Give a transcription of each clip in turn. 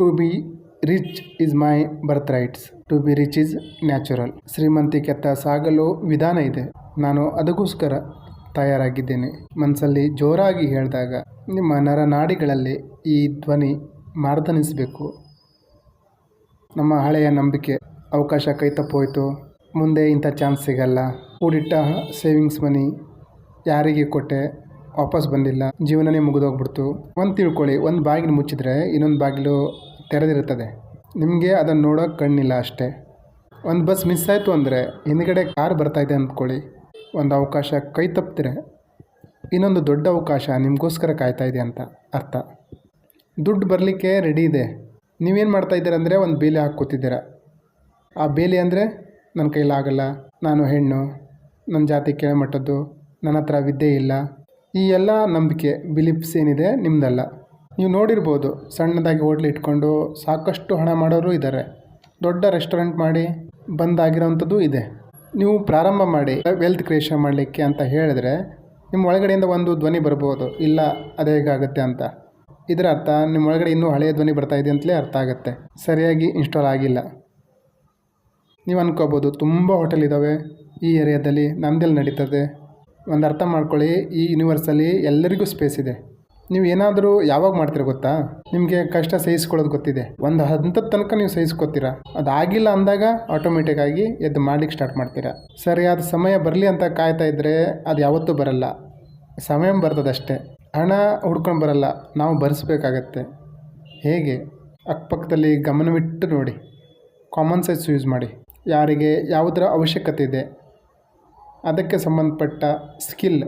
To be rich is my birthrights to be rich is natural ಶ್ರೀಮಂತಿಕೆತ್ತ ಸಾಗಲು ವಿಧಾನ ಇದೆ. ನಾನು ಅದಕ್ಕೋಸ್ಕರ ತಯಾರಾಗಿದ್ದೇನೆ. ಮನಸ್ಸಲ್ಲಿ ಜೋರಾಗಿ ಹೇಳಿದಾಗ ನಿಮ್ಮ ನರನಾಡಿಗಳಲ್ಲಿ ಈ ಧ್ವನಿ ಮಾರ್ದನಿಸಬೇಕು. ನಮ್ಮ ಹಳೆಯ ನಂಬಿಕೆ, ಅವಕಾಶ ಕೈ ತಪ್ಪೋಯ್ತು. ಮುಂದೆ ಇಂಥ ಚಾನ್ಸ್ ಸಿಗಲ್ಲ. ಕೂಡಿಟ್ಟ ಸೇವಿಂಗ್ಸ್ ಮನಿ ಯಾರಿಗೆ ಕೊಟ್ಟೆ? ವಾಪಸ್ ಬಂದಿಲ್ಲ. ಜೀವನನೇ ಮುಗಿದೋಗ್ಬಿಡ್ತು. ಒಂದು ತಿಳ್ಕೊಳ್ಳಿ, ಒಂದು ಬಾಗಿಲು ಮುಚ್ಚಿದ್ರೆ ಇನ್ನೊಂದು ಬಾಗಿಲು ತೆರೆದಿರುತ್ತದೆ. ನಿಮಗೆ ಅದನ್ನು ನೋಡೋಕೆ ಕಣ್ಣಿಲ್ಲ ಅಷ್ಟೇ. ಒಂದು ಬಸ್ ಮಿಸ್ ಆಯಿತು ಅಂದರೆ ಹಿಂದ್ಗಡೆ ಕಾರ್ ಬರ್ತಾಯಿದೆ ಅಂದ್ಕೊಳ್ಳಿ. ಒಂದು ಅವಕಾಶ ಕೈ ತಪ್ಪಿದ್ರೆ ಇನ್ನೊಂದು ದೊಡ್ಡ ಅವಕಾಶ ನಿಮಗೋಸ್ಕರ ಕಾಯ್ತಾ ಇದೆ ಅಂತ ಅರ್ಥ. ದುಡ್ಡು ಬರಲಿಕ್ಕೆ ರೆಡಿ ಇದೆ. ನೀವೇನು ಮಾಡ್ತಾಯಿದ್ದೀರ ಅಂದರೆ ಒಂದು ಬೇಲಿ ಹಾಕ್ಕೋತಿದ್ದೀರ ಆ ಬೇಲಿ ಅಂದರೆ ನನ್ನ ಕೈಲಾಗಲ್ಲ ನಾನು ಹೆಣ್ಣು ನನ್ನ ಜಾತಿ ಕೆಳಮಟ್ಟದ್ದು, ನನ್ನ ಹತ್ರ ವಿದ್ಯೆ ಇಲ್ಲ. ಈ ಎಲ್ಲ ನಂಬಿಕೆ ಬಿಲಿಪ್ಸ್ ಏನಿದೆ ನಿಮ್ಮದಲ್ಲ ನೀವು ನೋಡಿರ್ಬೋದು ಸಣ್ಣದಾಗಿ ಹೋಟ್ಲ್ ಇಟ್ಕೊಂಡು ಸಾಕಷ್ಟು ಹಣ ಮಾಡೋರು ಇದ್ದಾರೆ. ದೊಡ್ಡ ರೆಸ್ಟೋರೆಂಟ್ ಮಾಡಿ ಬಂದಾಗಿರೋವಂಥದ್ದು ಇದೆ. ನೀವು ಪ್ರಾರಂಭ ಮಾಡಿ ವೆಲ್ತ್ ಕ್ರಿಯೇಷನ್ ಮಾಡಲಿಕ್ಕೆ ಅಂತ ಹೇಳಿದ್ರೆ ನಿಮ್ಮ ಒಳಗಡೆಯಿಂದ ಒಂದು ಧ್ವನಿ ಬರ್ಬೋದು. ಇಲ್ಲ, ಅದು ಹೇಗಾಗುತ್ತೆ ಅಂತ. ಇದರ ಅರ್ಥ ನಿಮ್ಮ ಒಳಗಡೆ ಇನ್ನೂ ಹಳೆಯ ಧ್ವನಿ ಬರ್ತಾ ಇದೆ ಅಂತಲೇ ಅರ್ಥ ಆಗುತ್ತೆ. ಸರಿಯಾಗಿ ಇನ್ಸ್ಟಾಲ್ ಆಗಿಲ್ಲ. ನೀವು ಅನ್ಕೋಬೋದು, ತುಂಬ ಹೋಟೆಲ್ ಇದ್ದಾವೆ ಈ ಏರಿಯಾದಲ್ಲಿ ನಮ್ಮದೆಲ್ಲಿ ನಡೀತದೆ. ಒಂದು ಅರ್ಥ ಮಾಡ್ಕೊಳ್ಳಿ, ಈ ಯೂನಿವರ್ಸಲ್ಲಿ ಎಲ್ಲರಿಗೂ ಸ್ಪೇಸ್ ಇದೆ. ನೀವು ಏನಾದರೂ ಯಾವಾಗ ಮಾಡ್ತೀರ ಗೊತ್ತಾ? ನಿಮಗೆ ಕಷ್ಟ ಸಹಿಸ್ಕೊಳ್ಳೋದು ಗೊತ್ತಿದೆ. ಒಂದು ಹಂತದ ತನಕ ನೀವು ಸಹಿಸ್ಕೊತೀರಾ. ಅದಾಗಿಲ್ಲ ಅಂದಾಗ ಆಟೋಮೆಟಿಕ್ ಆಗಿ ಎದ್ದು ಮಾಡ್ಲಿಕ್ಕೆ ಸ್ಟಾರ್ಟ್ ಮಾಡ್ತೀರಾ. ಸರಿಯಾದ ಸಮಯ ಬರಲಿ ಅಂತ ಕಾಯ್ತಾ ಇದ್ದರೆ ಅದು ಯಾವತ್ತೂ ಬರಲ್ಲ. ಸಮಯ ಬರ್ತದಷ್ಟೇ. ಹಣ ಹುಡ್ಕೊಂಡು ಬರಲ್ಲ. ನಾವು ಭರಿಸ್ಬೇಕಾಗತ್ತೆ ಹೇಗೆ? ಅಕ್ಕಪಕ್ಕದಲ್ಲಿ ಗಮನವಿಟ್ಟು ನೋಡಿ. ಕಾಮನ್ ಸೆನ್ಸ್ ಯೂಸ್ ಮಾಡಿ. ಯಾರಿಗೆ ಯಾವುದರ ಅವಶ್ಯಕತೆ ಇದೆ. ಅದಕ್ಕೆ ಸಂಬಂಧಪಟ್ಟ ಸ್ಕಿಲ್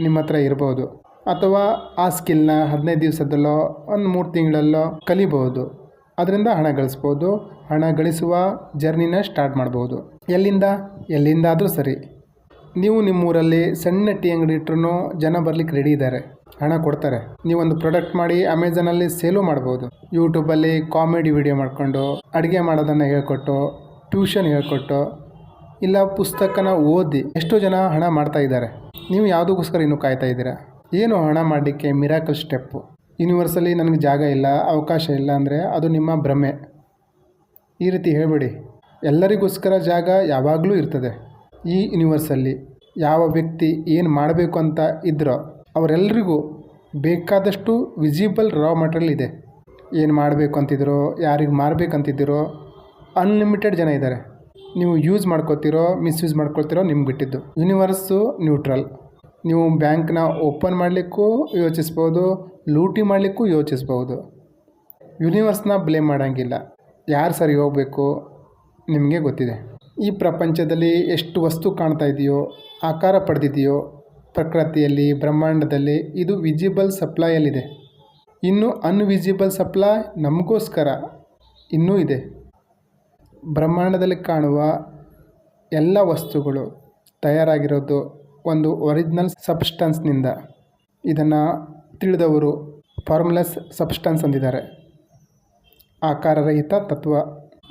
ನಿಮ್ಮ ಹತ್ರ ಇರ್ಬೋದು. ಅಥವಾ ಆ ಸ್ಕಿಲ್ನ ಹದಿನೈದು ದಿವಸದಲ್ಲೋ, ಒಂದು ಮೂರು ತಿಂಗಳಲ್ಲೋ ಕಲಿಬಹುದು. ಅದರಿಂದ ಹಣ ಗಳಿಸ್ಬೋದು. ಹಣ ಗಳಿಸುವ ಜರ್ನಿನ ಸ್ಟಾರ್ಟ್ ಮಾಡ್ಬೋದು. ಎಲ್ಲಿಂದ? ಎಲ್ಲಿಂದಾದರೂ ಸರಿ. ನೀವು ನಿಮ್ಮೂರಲ್ಲಿ ಸಣ್ಣ ಟೀ ಅಂಗಡಿ ಇಟ್ರೂ ಜನ ಬರ್ಲಿಕ್ಕೆ ರೆಡಿ ಇದ್ದಾರೆ ಹಣ ಕೊಡ್ತಾರೆ. ನೀವೊಂದು ಪ್ರಾಡಕ್ಟ್ ಮಾಡಿ ಅಮೆಝಾನಲ್ಲಿ ಸೇಲು ಮಾಡ್ಬೋದು. ಯೂಟ್ಯೂಬಲ್ಲಿ ಕಾಮಿಡಿ ವಿಡಿಯೋ ಮಾಡಿಕೊಂಡು ಅಡುಗೆ ಮಾಡೋದನ್ನು ಹೇಳ್ಕೊಟ್ಟು ಟ್ಯೂಷನ್ ಹೇಳ್ಕೊಟ್ಟು, ಇಲ್ಲ ಪುಸ್ತಕನ ಓದಿ ಎಷ್ಟೋ ಜನ ಹಣ ಮಾಡ್ತಾ ಇದ್ದಾರೆ. ನೀವು ಯಾವುದಕ್ಕೋಸ್ಕರ ಇನ್ನೂ ಕಾಯ್ತಾ ಇದ್ದೀರಾ? ಏನು ಹಣ ಮಾಡಲಿಕ್ಕೆ ಮಿರಾಕಲ್ ಸ್ಟೆಪ್ಪು ಯೂನಿವರ್ಸಲ್ಲಿ ನನಗೆ ಜಾಗ ಇಲ್ಲ, ಅವಕಾಶ ಇಲ್ಲ ಅಂದರೆ ಅದು ನಿಮ್ಮ ಭ್ರಮೆ. ಈ ರೀತಿ ಹೇಳಬೇಡಿ. ಎಲ್ಲರಿಗೋಸ್ಕರ ಜಾಗ ಯಾವಾಗಲೂ ಇರ್ತದೆ. ಈ ಯೂನಿವರ್ಸಲ್ಲಿ ಯಾವ ವ್ಯಕ್ತಿ ಏನು ಮಾಡಬೇಕು ಅಂತ ಇದ್ದರೋ ಅವರೆಲ್ಲರಿಗೂ ಬೇಕಾದಷ್ಟು ವಿಸಿಬಲ್ ರಾ ಮಟೀರಿಯಲ್ ಇದೆ. ಏನು ಮಾಡಬೇಕು ಅಂತಿದ್ದೀರೋ ಯಾರಿಗೆ ಮಾರಬೇಕಂತಿದ್ದೀರೋ ಅನ್ಲಿಮಿಟೆಡ್ ಜನ ಇದ್ದಾರೆ. ನೀವು ಯೂಸ್ ಮಾಡ್ಕೋತಿರೋ ಮಿಸ್ಯೂಸ್ ಮಾಡ್ಕೊಳ್ತಿರೋ ನಿಮ್ಗೆ ಬಿಟ್ಟಿದ್ದು. ಯೂನಿವರ್ಸು ನ್ಯೂಟ್ರಲ್ ನೀವು ಬ್ಯಾಂಕ್ನ ಓಪನ್ ಮಾಡಲಿಕ್ಕೂ ಯೋಚಿಸ್ಬೋದು, ಲೂಟಿ ಮಾಡಲಿಕ್ಕೂ ಯೋಚಿಸ್ಬೋದು. ಯೂನಿವರ್ಸ್ನ ಬ್ಲೇಮ್ ಮಾಡೋಂಗಿಲ್ಲ. ಯಾರು ಸರಿ ಹೋಗಬೇಕು ನಿಮಗೆ ಗೊತ್ತಿದೆ. ಈ ಪ್ರಪಂಚದಲ್ಲಿ ಎಷ್ಟು ವಸ್ತು ಕಾಣ್ತಾ ಇದೆಯೋ, ಆಕಾರ ಪಡೆದಿದೆಯೋ, ಪ್ರಕೃತಿಯಲ್ಲಿ, ಬ್ರಹ್ಮಾಂಡದಲ್ಲಿ ಇದು ವಿಜಿಬಲ್ ಸಪ್ಲೈಯಲ್ಲಿದೆ. ಇನ್ನು ಅನ್ವಿಜಿಬಲ್ ಸಪ್ಲೈ ನಮಗೋಸ್ಕರ ಇನ್ನೂ ಇದೆ. ಬ್ರಹ್ಮಾಂಡದಲ್ಲಿ ಕಾಣುವ ಎಲ್ಲ ವಸ್ತುಗಳು ತಯಾರಾಗಿರೋದು ಒಂದು ಒರಿಜಿನಲ್ ಸಬ್ಸ್ಟನ್ಸ್ನಿಂದ ಇದನ್ನು ತಿಳಿದವರು ಫಾರ್ಮುಲಸ್ ಸಬ್ಸ್ಟನ್ಸ್ ಅಂದಿದ್ದಾರೆ. ಆಕಾರರಹಿತ ತತ್ವ.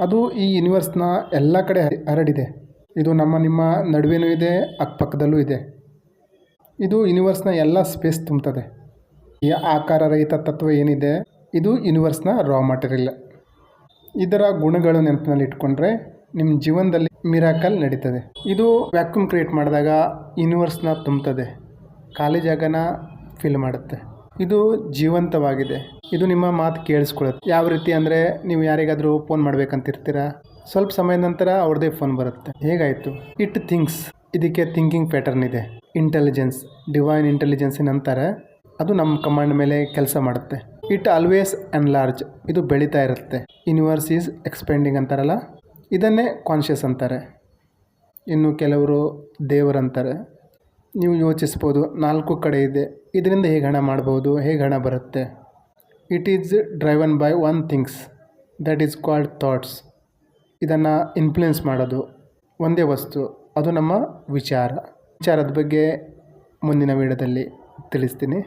ಅದು ಈ ಯೂನಿವರ್ಸ್ನ ಎಲ್ಲ ಕಡೆ ಹರಡಿದೆ. ಇದು ನಮ್ಮ ನಿಮ್ಮ ನಡುವೆನೂ ಇದೆ, ಅಕ್ಕಪಕ್ಕದಲ್ಲೂ ಇದೆ. ಇದು ಯೂನಿವರ್ಸ್ನ ಎಲ್ಲ ಸ್ಪೇಸ್ ತುಂಬುತ್ತದೆ ಈ ಆಕಾರರಹಿತ ತತ್ವ ಏನಿದೆ, ಇದು ಯೂನಿವರ್ಸ್ನ ರಾ ಮಟೀರಿಯಲ್ ಇದರ ಗುಣಗಳು ನೆನಪಿನಲ್ಲಿ ಇಟ್ಕೊಂಡ್ರೆ ನಿಮ್ಮ ಜೀವನದಲ್ಲಿ ಮಿರಾಕಲ್ ನಡೀತದೆ. ಇದು ವ್ಯಾಕ್ಯೂಮ್ ಕ್ರಿಯೇಟ್ ಮಾಡಿದಾಗ ಯೂನಿವರ್ಸ್ನ ತುಂಬುತ್ತದೆ. ಖಾಲಿ ಜಾಗನ ಫಿಲ್ ಮಾಡುತ್ತೆ. ಇದು ಜೀವಂತವಾಗಿದೆ. ಇದು ನಿಮ್ಮ ಮಾತು ಕೇಳಿಸ್ಕೊಳ್ಳುತ್ತೆ. ಯಾವ ರೀತಿ ಅಂದರೆ ನೀವು ಯಾರಿಗಾದರೂ ಫೋನ್ ಮಾಡ್ಬೇಕಂತಿರ್ತೀರ? ಸ್ವಲ್ಪ ಸಮಯದ ನಂತರ ಅವ್ರದ್ದೇ ಫೋನ್ ಬರುತ್ತೆ. ಹೇಗಾಯಿತು? ಇಟ್ ಥಿಂಗ್ಸ್ ಇದಕ್ಕೆ ಥಿಂಕಿಂಗ್ ಪ್ಯಾಟರ್ನ್ ಇದೆ. ಇಂಟೆಲಿಜೆನ್ಸ್. ಡಿವೈನ್ ಇಂಟೆಲಿಜೆನ್ಸ್ ನಂತರ ಅದು ನಮ್ಮ ಕಮಾಂಡ್ ಮೇಲೆ ಕೆಲಸ ಮಾಡುತ್ತೆ. ಇಟ್ ಆಲ್ವೇಸ್ ಲಾರ್ಜ್ ಇದು ಬೆಳೀತಾ ಇರುತ್ತೆ. ಯೂನಿವರ್ಸ್ ಈಸ್ ಎಕ್ಸ್ಪೆಂಡಿಂಗ್ ಅಂತಾರಲ್ಲ? ಇದನ್ನೇ ಕಾನ್ಷಿಯಸ್ ಅಂತಾರೆ. ಇನ್ನು ಕೆಲವರು ದೇವರಂತಾರೆ ನೀವು ಯೋಚಿಸ್ಬೋದು, ನಾಲ್ಕು ಕಡೆ ಇದೆ. ಇದರಿಂದ ಹೇಗೆ ಹಣ ಮಾಡ್ಬೋದು, ಹೇಗೆ ಹಣ ಬರುತ್ತೆ? It is driven by one things that is called thoughts ಇದನ್ನು ಇನ್ಫ್ಲುಯೆನ್ಸ್ ಮಾಡೋದು. ಒಂದೇ ವಸ್ತು, ಅದು ನಮ್ಮ ವಿಚಾರ. ವಿಚಾರದ ಬಗ್ಗೆ ಮುಂದಿನ ವೀಡಿಯೋದಲ್ಲಿ ತಿಳಿಸ್ತೀನಿ.